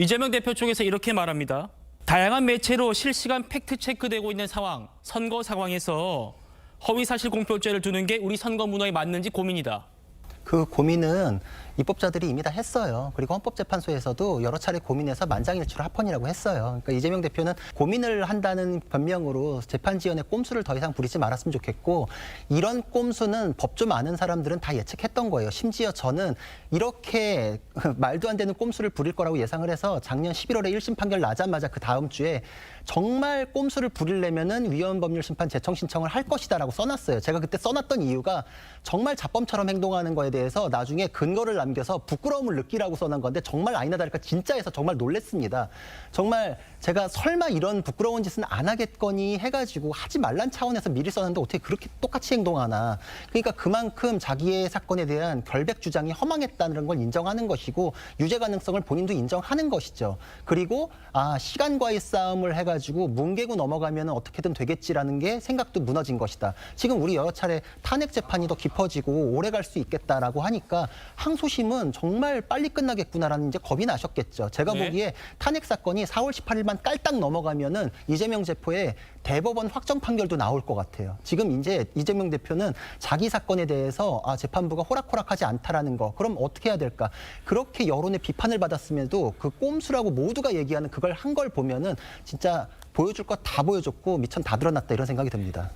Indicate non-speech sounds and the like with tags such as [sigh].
이재명 대표 쪽에서 이렇게 말합니다. 다양한 매체로 실시간 팩트 체크되고 있는 상황, 선거 상황에서 허위 사실 공표죄를 두는 게 우리 선거 문화에 맞는지 고민이다. 그 고민은 입법자들이 이미 다 했어요. 그리고 헌법재판소에서도 여러 차례 고민해서 만장일치로 합헌이라고 했어요. 그러니까 이재명 대표는 고민을 한다는 변명으로 재판 지연의 꼼수를 더 이상 부리지 말았으면 좋겠고 이런 꼼수는 법 좀 아는 사람들은 다 예측했던 거예요. 심지어 저는 이렇게 [laughs] 말도 안 되는 꼼수를 부릴 거라고 예상을 해서 작년 11월에 1심 판결 나자마자 그 다음 주에 정말 꼼수를 부리려면은 위헌 법률 심판 재청 신청을 할 것이다라고 써놨어요. 제가 그때 써놨던 이유가 정말 자범처럼 행동하는 거에 대해 서 나중에 근거를 남겨서 부끄러움을 느끼라고 써놓은 건데 정말 아니나 다를까 진짜해서 정말 놀랬습니다. 정말 제가 설마 이런 부끄러운 짓은 안 하겠거니 해가지고 하지 말란 차원에서 미리 써놨는데 어떻게 그렇게 똑같이 행동하나. 그러니까 그만큼 자기의 사건에 대한 결백 주장이 허망했다는 걸 인정하는 것이고 유죄 가능성을 본인도 인정하는 것이죠. 그리고 아 시간과의 싸움을 해가지고 뭉개고 넘어가면 어떻게든 되겠지라는 게 생각도 무너진 것이다. 지금 우리 여러 차례 탄핵 재판이 더 깊어지고 오래 갈 수 있겠다라고 하니까 항소심은 정말 빨리 끝나겠구나라는 이제 겁이 나셨겠죠. 제가 네. 보기에 탄핵 사건이 4월 18일만 깔딱 넘어가면은 이재명 대표의 대법원 확정 판결도 나올 것 같아요. 지금 이제 이재명 대표는 자기 사건에 대해서 아, 재판부가 호락호락하지 않다라는 거. 그럼 어떻게 해야 될까? 그렇게 여론의 비판을 받았음에도 그 꼼수라고 모두가 얘기하는 그걸 한 걸 보면은 진짜 보여줄 것 다 보여줬고 미천 다 드러났다 이런 생각이 듭니다.